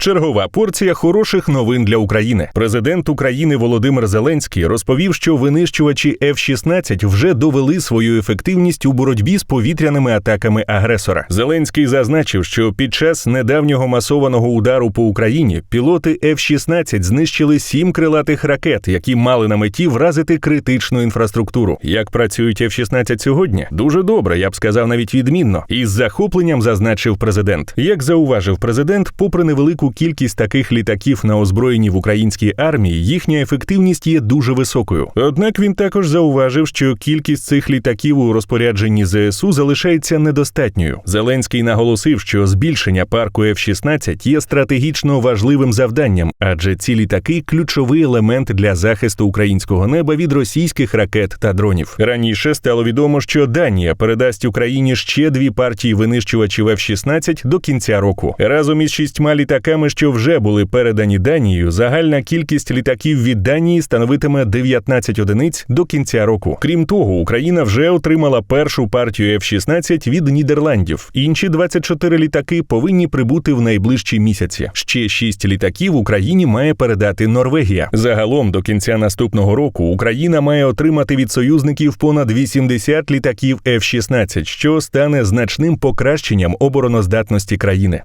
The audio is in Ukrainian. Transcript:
Чергова порція хороших новин для України. Президент України Володимир Зеленський розповів, що винищувачі F-16 вже довели свою ефективність у боротьбі з повітряними атаками агресора. Зеленський зазначив, що під час недавнього масованого удару по Україні пілоти F-16 знищили сім крилатих ракет, які мали на меті вразити критичну інфраструктуру. Як працюють F-16 сьогодні? Дуже добре, я б сказав навіть відмінно. І з захопленням зазначив президент. Як зауважив президент, попри невелику кількість таких літаків на озброєнні в українській армії, їхня ефективність є дуже високою. Однак він також зауважив, що кількість цих літаків у розпорядженні ЗСУ залишається недостатньою. Зеленський наголосив, що збільшення парку F-16 є стратегічно важливим завданням, адже ці літаки ключовий елемент для захисту українського неба від російських ракет та дронів. Раніше стало відомо, що Данія передасть Україні ще дві партії винищувачів F-16 до кінця року. Разом із шістьма літаками, що вже були передані Данією, загальна кількість літаків від Данії становитиме 19 одиниць до кінця року. Крім того, Україна вже отримала першу партію F-16 від Нідерландів. Інші 24 літаки повинні прибути в найближчі місяці. Ще 6 літаків Україні має передати Норвегія. Загалом до кінця наступного року Україна має отримати від союзників понад 80 літаків F-16, що стане значним покращенням обороноздатності країни.